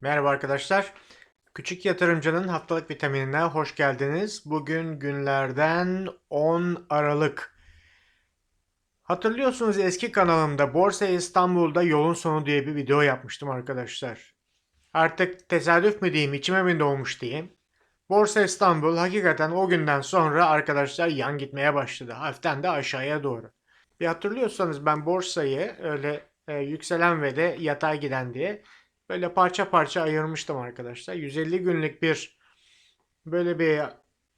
Merhaba arkadaşlar. Küçük Yatırımcının Haftalık Vitaminine hoş geldiniz. Bugün günlerden 10 Aralık. Hatırlıyorsunuz eski kanalımda Borsa İstanbul'da yolun sonu diye bir video yapmıştım arkadaşlar. Artık tesadüf mü diyeyim, içime mi doğmuş diyeyim. Borsa İstanbul hakikaten o günden sonra arkadaşlar yan gitmeye başladı. Hafiften de aşağıya doğru. Bir hatırlıyorsanız ben borsayı öyle e, yükselen ve de yatay giden diye böyle parça parça ayırmıştım arkadaşlar. 150 günlük bir böyle bir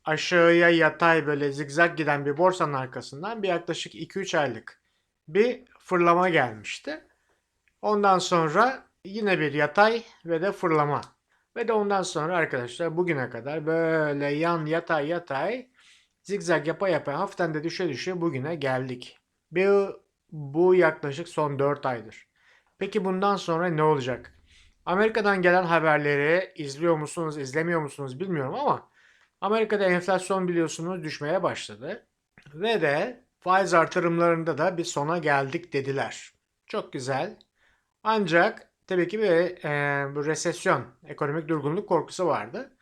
aşağıya yatay böyle zigzag giden bir borsanın arkasından bir yaklaşık 2-3 aylık bir fırlama gelmişti. Ondan sonra yine bir yatay ve de fırlama. Ve de ondan sonra arkadaşlar bugüne kadar böyle yan yatay yatay zigzag yapa yapa hafiften de düşe düşe bugüne geldik. Bir, bu yaklaşık son 4 aydır. Peki bundan sonra ne olacak? Amerika'dan gelen haberleri izliyor musunuz, izlemiyor musunuz bilmiyorum ama Amerika'da enflasyon biliyorsunuz düşmeye başladı. Ve de faiz artırımlarında da bir sona geldik dediler. Çok güzel. Ancak tabii ki bir e, bu resesyon, ekonomik durgunluk korkusu vardı.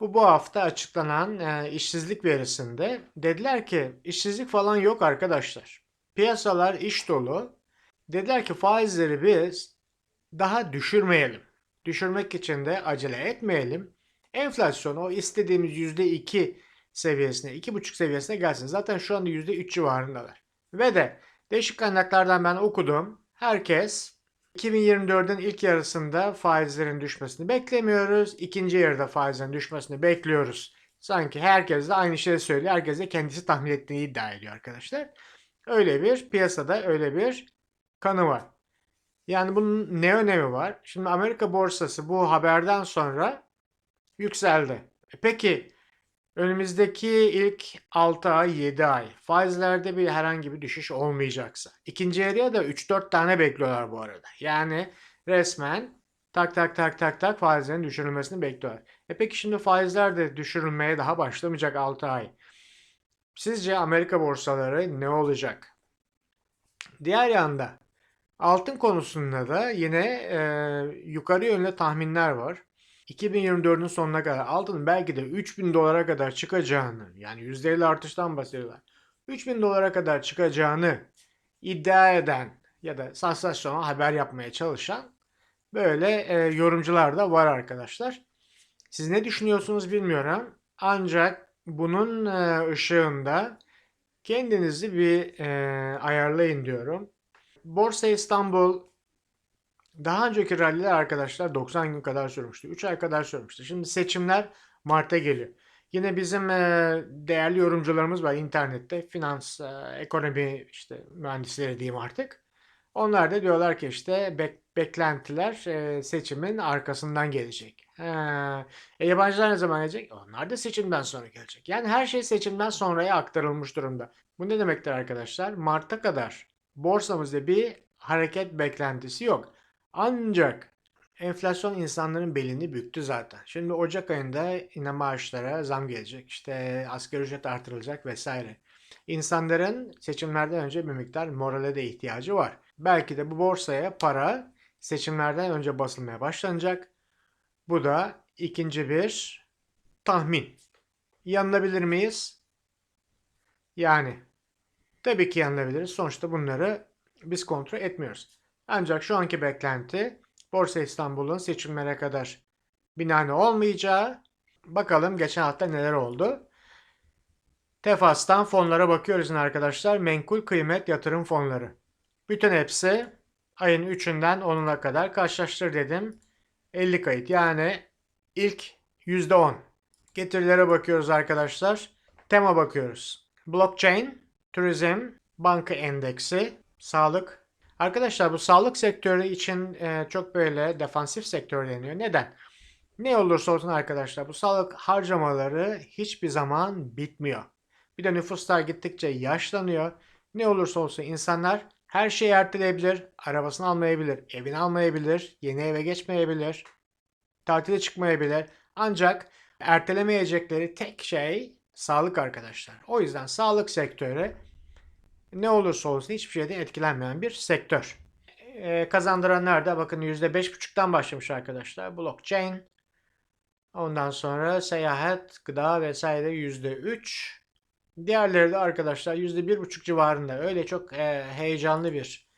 Bu bu hafta açıklanan e, işsizlik verisinde dediler ki işsizlik falan yok arkadaşlar. Piyasalar iş dolu. Dediler ki faizleri biz daha düşürmeyelim. Düşürmek için de acele etmeyelim. Enflasyon o istediğimiz %2 seviyesine, 2,5 seviyesine gelsin. Zaten şu anda %3 civarındalar. Ve de değişik kaynaklardan ben okudum. Herkes 2024'ün ilk yarısında faizlerin düşmesini beklemiyoruz. İkinci yarıda faizlerin düşmesini bekliyoruz. Sanki herkes de aynı şeyi söylüyor. Herkes de kendisi tahmin ettiğini iddia ediyor arkadaşlar. Öyle bir piyasada öyle bir kanı var. Yani bunun ne önemi var? Şimdi Amerika borsası bu haberden sonra yükseldi. E Peki önümüzdeki ilk 6 ay 7 ay faizlerde bir herhangi bir düşüş olmayacaksa. ikinci yarıya da 3-4 tane bekliyorlar bu arada. Yani resmen tak tak tak tak tak faizlerin düşürülmesini bekliyorlar. E peki şimdi faizler de düşürülmeye daha başlamayacak 6 ay. Sizce Amerika borsaları ne olacak? Diğer yanda altın konusunda da yine e, yukarı yönlü tahminler var. 2024'ün sonuna kadar altının belki de 3000 dolara kadar çıkacağını yani %50 artıştan bahsediyorlar. 3000 dolara kadar çıkacağını iddia eden ya da sansasyonel haber yapmaya çalışan böyle e, yorumcular da var arkadaşlar. Siz ne düşünüyorsunuz bilmiyorum. Ancak bunun e, ışığında kendinizi bir e, ayarlayın diyorum. Borsa İstanbul daha önceki ralliler arkadaşlar 90 gün kadar sürmüştü. 3 ay kadar sürmüştü. Şimdi seçimler Mart'a geliyor. Yine bizim e, değerli yorumcularımız var internette. Finans, e, ekonomi işte mühendisleri diyeyim artık. Onlar da diyorlar ki işte bek- beklentiler e, seçimin arkasından gelecek. He. E, yabancılar ne zaman gelecek? Onlar da seçimden sonra gelecek. Yani her şey seçimden sonraya aktarılmış durumda. Bu ne demektir arkadaşlar? Mart'a kadar borsamızda bir hareket beklentisi yok. Ancak enflasyon insanların belini büktü zaten. Şimdi Ocak ayında yine maaşlara zam gelecek. İşte asgari ücret artırılacak vesaire. İnsanların seçimlerden önce bir miktar morale de ihtiyacı var. Belki de bu borsaya para seçimlerden önce basılmaya başlanacak. Bu da ikinci bir tahmin. Yanılabilir miyiz? Yani tabii ki yanılabiliriz. Sonuçta bunları biz kontrol etmiyoruz. Ancak şu anki beklenti Borsa İstanbul'un seçimlere kadar binane olmayacağı. Bakalım geçen hafta neler oldu. Tefas'tan fonlara bakıyoruz arkadaşlar. Menkul kıymet yatırım fonları. Bütün hepsi ayın 3'ünden 10'una kadar karşılaştır dedim. 50 kayıt yani ilk %10. Getirilere bakıyoruz arkadaşlar. Tema bakıyoruz. Blockchain, turizm, banka endeksi, sağlık. Arkadaşlar bu sağlık sektörü için e, çok böyle defansif sektör deniyor. Neden? Ne olursa olsun arkadaşlar bu sağlık harcamaları hiçbir zaman bitmiyor. Bir de nüfuslar gittikçe yaşlanıyor. Ne olursa olsun insanlar her şeyi erteleyebilir. Arabasını almayabilir, evini almayabilir, yeni eve geçmeyebilir, tatile çıkmayabilir. Ancak ertelemeyecekleri tek şey sağlık arkadaşlar. O yüzden sağlık sektörü ne olursa olsun hiçbir şeyden etkilenmeyen bir sektör. e, kazandıranlar da bakın %5,5'tan başlamış arkadaşlar. Blockchain. Ondan sonra seyahat, gıda vesaire %3. Diğerleri de arkadaşlar %1,5 civarında. Öyle çok e, heyecanlı bir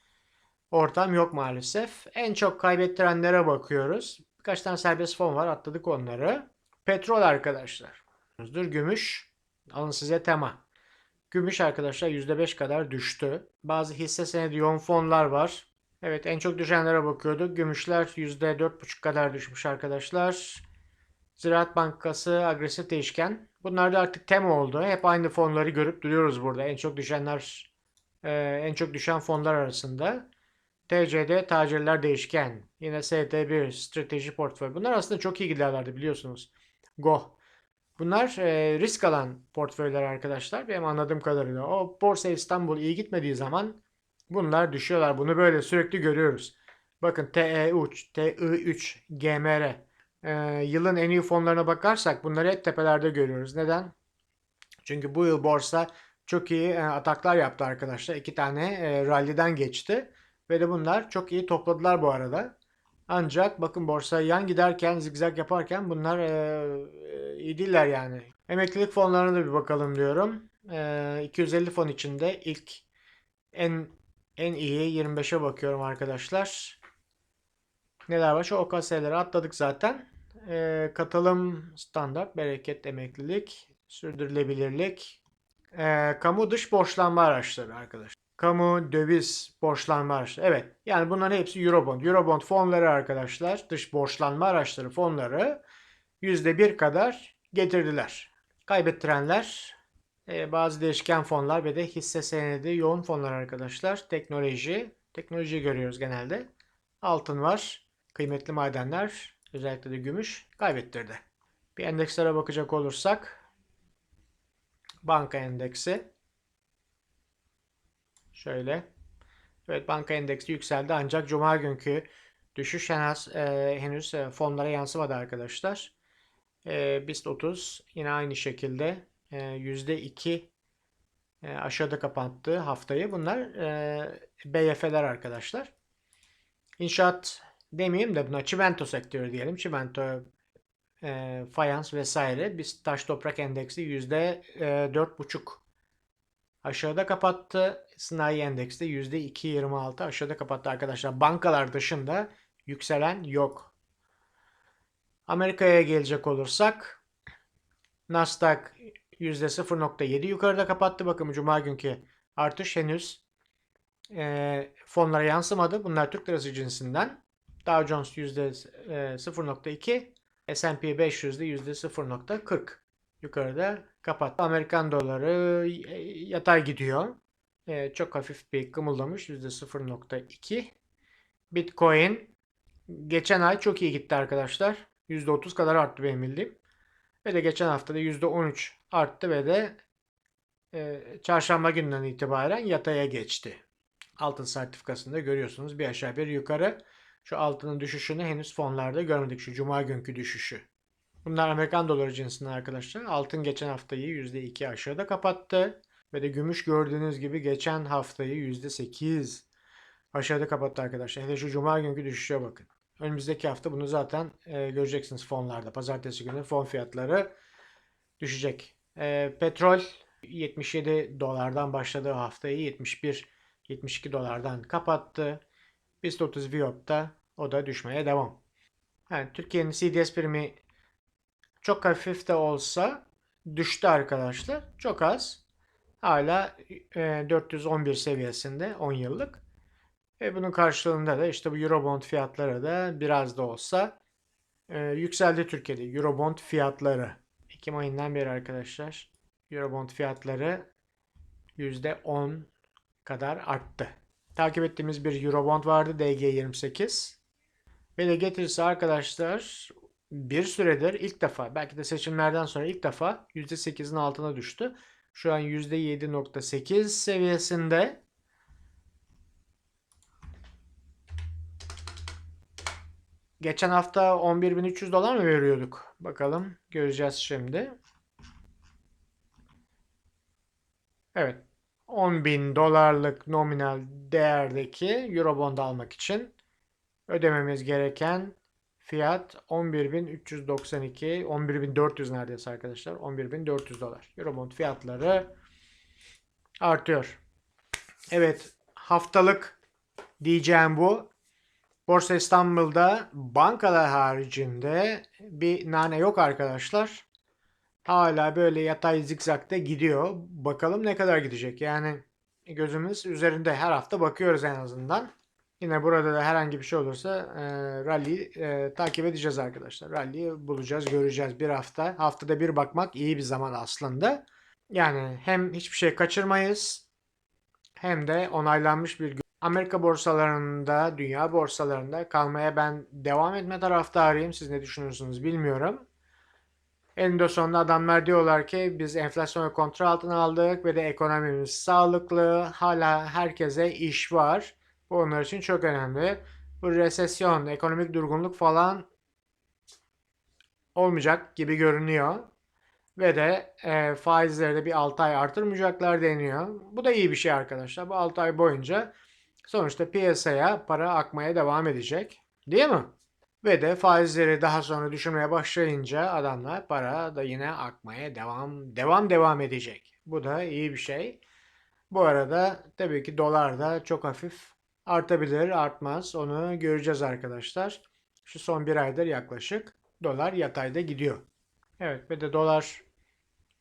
ortam yok maalesef. En çok kaybettirenlere bakıyoruz. Birkaç tane serbest fon var. Atladık onları. Petrol arkadaşlar. Gümüş. Alın size tema. Gümüş arkadaşlar %5 kadar düştü. Bazı hisse senedi yoğun fonlar var. Evet en çok düşenlere bakıyorduk. Gümüşler %4,5 kadar düşmüş arkadaşlar. Ziraat Bankası agresif değişken. Bunlar da artık tema oldu. Hep aynı fonları görüp duruyoruz burada. En çok düşenler, e, en çok düşen fonlar arasında. TCD tacirler değişken. Yine ST1 strateji portföy. Bunlar aslında çok iyi giderlerdi biliyorsunuz. Go. Bunlar e, risk alan portföyler arkadaşlar. Benim anladığım kadarıyla. O Borsa İstanbul iyi gitmediği zaman bunlar düşüyorlar. Bunu böyle sürekli görüyoruz. Bakın TE3, TI3, GMR. E, yılın en iyi fonlarına bakarsak bunları hep tepelerde görüyoruz. Neden? Çünkü bu yıl borsa çok iyi e, ataklar yaptı arkadaşlar. İki tane e, ralliden geçti. Ve de bunlar çok iyi topladılar bu arada. Ancak bakın borsa yan giderken, zigzag yaparken bunlar e, iyi değiller yani. Emeklilik fonlarına da bir bakalım diyorum. E, 250 fon içinde ilk en en iyi 25'e bakıyorum arkadaşlar. Neler var? Şu OKS'leri atladık zaten. E, katılım standart, bereket, emeklilik, sürdürülebilirlik, e, kamu dış borçlanma araçları arkadaşlar. Kamu döviz borçlanma. Evet. Yani bunların hepsi Eurobond. Eurobond fonları arkadaşlar. Dış borçlanma araçları fonları %1 kadar getirdiler. Kaybettirenler e, bazı değişken fonlar ve de hisse senedi yoğun fonlar arkadaşlar. Teknoloji. Teknoloji görüyoruz genelde. Altın var. Kıymetli madenler. Özellikle de gümüş kaybettirdi. Bir endekslere bakacak olursak banka endeksi Şöyle. Evet banka endeksi yükseldi ancak cuma günkü düşüş henüz, e, henüz e, fonlara yansımadı arkadaşlar. E, BIST 30 yine aynı şekilde e, %2 e, aşağıda kapattı haftayı. Bunlar e, BYF'ler arkadaşlar. İnşaat demeyeyim de buna çimento sektörü diyelim. Çimento, e, fayans vesaire. Biz taş toprak endeksi %4,5 aşağıda kapattı. Sanayi endekste %2.26 aşağıda kapattı arkadaşlar. Bankalar dışında yükselen yok. Amerika'ya gelecek olursak Nasdaq %0.7 yukarıda kapattı. Bakın Cuma günkü artış henüz e, fonlara yansımadı. Bunlar Türk lirası cinsinden. Dow Jones %0.2 S&P 500'de %0.40 yukarıda kapattı. Amerikan doları yatay gidiyor. Ee, çok hafif bir kımıldamış %0.2. Bitcoin geçen ay çok iyi gitti arkadaşlar. %30 kadar arttı benim bildiğim. Ve de geçen hafta da %13 arttı ve de e, çarşamba günden itibaren yataya geçti. Altın sertifikasında görüyorsunuz bir aşağı bir yukarı. Şu altının düşüşünü henüz fonlarda görmedik. Şu cuma günkü düşüşü. Bunlar Amerikan doları cinsinden arkadaşlar. Altın geçen haftayı %2 aşağıda kapattı. Ve de gümüş gördüğünüz gibi geçen haftayı %8 aşağıda kapattı arkadaşlar. Hele şu cuma günkü düşüşe bakın. Önümüzdeki hafta bunu zaten e, göreceksiniz fonlarda. Pazartesi günü fon fiyatları düşecek. E, petrol 77 dolardan başladığı haftayı 71 72 dolardan kapattı. BIST 30 Viyop'ta o da düşmeye devam. Yani Türkiye'nin CDS primi çok hafif de olsa düştü arkadaşlar. Çok az. Hala e, 411 seviyesinde 10 yıllık. Ve bunun karşılığında da işte bu Eurobond fiyatları da biraz da olsa e, yükseldi Türkiye'de. Eurobond fiyatları. Ekim ayından beri arkadaşlar Eurobond fiyatları %10 kadar arttı. Takip ettiğimiz bir Eurobond vardı DG28. Ve de getirisi arkadaşlar bir süredir ilk defa belki de seçimlerden sonra ilk defa %8'in altına düştü. Şu an %7.8 seviyesinde. Geçen hafta 11.300 dolar mı veriyorduk? Bakalım göreceğiz şimdi. Evet. 10 bin dolarlık nominal değerdeki Eurobond almak için ödememiz gereken fiyat 11.392, 11.400 neredeyse arkadaşlar. 11.400 dolar. Eurobond fiyatları artıyor. Evet, haftalık diyeceğim bu. Borsa İstanbul'da bankalar haricinde bir nane yok arkadaşlar. Hala böyle yatay zikzakta gidiyor. Bakalım ne kadar gidecek. Yani gözümüz üzerinde her hafta bakıyoruz en azından. Yine burada da herhangi bir şey olursa e, rally'yi e, takip edeceğiz arkadaşlar. Rally'yi bulacağız, göreceğiz bir hafta. Haftada bir bakmak iyi bir zaman aslında. Yani hem hiçbir şey kaçırmayız hem de onaylanmış bir Amerika borsalarında, dünya borsalarında kalmaya ben devam etme taraftarıyım. Siz ne düşünüyorsunuz bilmiyorum. Eninde sonunda adamlar diyorlar ki biz enflasyonu kontrol altına aldık ve de ekonomimiz sağlıklı. Hala herkese iş var. Bu onlar için çok önemli. Bu resesyon, ekonomik durgunluk falan olmayacak gibi görünüyor. Ve de e, faizleri de bir 6 ay artırmayacaklar deniyor. Bu da iyi bir şey arkadaşlar. Bu 6 ay boyunca sonuçta piyasaya para akmaya devam edecek. Değil mi? Ve de faizleri daha sonra düşürmeye başlayınca adamlar para da yine akmaya devam devam devam edecek. Bu da iyi bir şey. Bu arada tabii ki dolar da çok hafif artabilir, artmaz. Onu göreceğiz arkadaşlar. Şu son bir aydır yaklaşık dolar yatayda gidiyor. Evet ve de dolar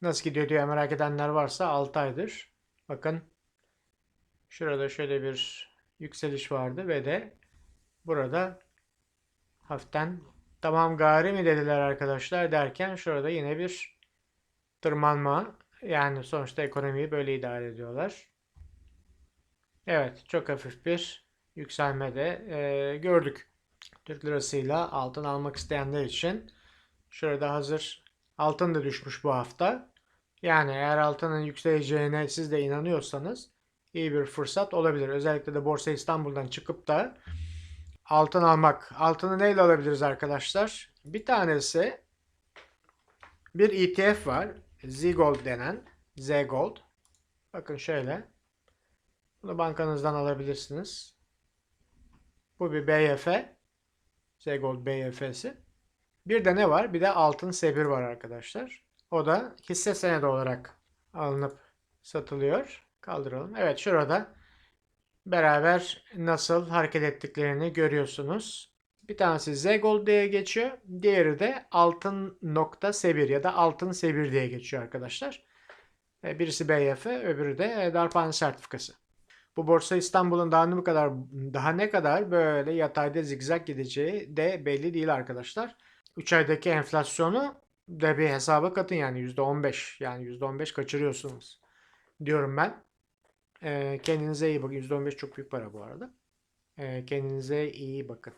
nasıl gidiyor diye merak edenler varsa 6 aydır. Bakın şurada şöyle bir yükseliş vardı ve de burada hafiften tamam gari mi dediler arkadaşlar derken şurada yine bir tırmanma yani sonuçta ekonomiyi böyle idare ediyorlar. Evet çok hafif bir yükselme de e, gördük. Türk lirasıyla altın almak isteyenler için şurada hazır altın da düşmüş bu hafta. Yani eğer altının yükseleceğine siz de inanıyorsanız iyi bir fırsat olabilir. Özellikle de Borsa İstanbul'dan çıkıp da altın almak. Altını neyle alabiliriz arkadaşlar? Bir tanesi bir ETF var. Z-Gold denen. Z-Gold. Bakın şöyle. Bunu bankanızdan alabilirsiniz. Bu bir BYF. Z-Gold BYF'si. Bir de ne var? Bir de altın sebir var arkadaşlar. O da hisse senedi olarak alınıp satılıyor. Kaldıralım. Evet şurada beraber nasıl hareket ettiklerini görüyorsunuz. Bir tanesi Z-Gold diye geçiyor. Diğeri de altın nokta sebir ya da altın sebir diye geçiyor arkadaşlar. E, Birisi BYF, öbürü de darphane sertifikası. Bu Borsa İstanbul'un daha ne kadar daha ne kadar böyle yatayda zigzag gideceği de belli değil arkadaşlar. 3 aydaki enflasyonu da bir hesaba katın yani %15 yani %15 kaçırıyorsunuz diyorum ben. Ee, kendinize iyi bakın. %15 çok büyük para bu arada. Ee, kendinize iyi bakın.